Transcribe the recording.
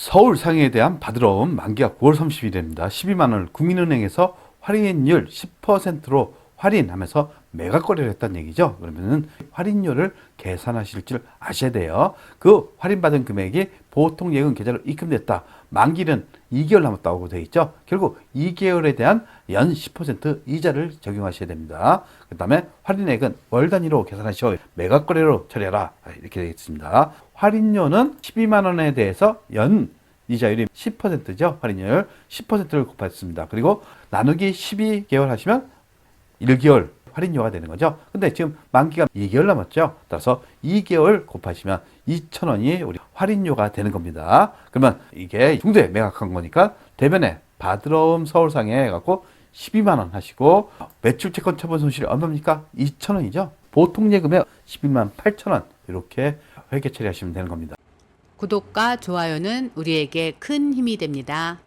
서울 상해에 대한 받으러온 만기가 9월 30일입니다. 12만 원을 국민은행에서 할인율 10%로 할인하면서 매각 거래를 했다는 얘기죠. 그러면은 할인율을 계산하실 줄 아셔야 돼요. 그 할인받은 금액이 보통 예금 계좌로 입금됐다. 만기는 2개월 남았다고 되어 있죠. 결국 2개월에 대한 연 10% 이자를 적용하셔야 됩니다. 그 다음에 할인액은 월 단위로 계산하시오. 매각 거래로 처리하라. 이렇게 되어 있습니다. 할인료는 12만 원에 대해서 연 이자율이 10%죠. 할인율 10%를 곱했습니다. 그리고 나누기 12개월 하시면 1개월 할인료가 되는 거죠. 근데 지금 만기가 2개월 남았죠. 따라서 2개월 곱하시면 2,000원이 우리 할인료가 되는 겁니다. 그러면 이게 중도에 매각한 거니까 대변에 받으러움 서울상에 해갖고 12만 원 하시고 매출 채권 처분 손실이 얼마입니까? 2,000원이죠. 보통 예금에 11만 8,000원 이렇게 회계 처리하시면 되는 겁니다. 구독과 좋아요는 우리에게 큰 힘이 됩니다.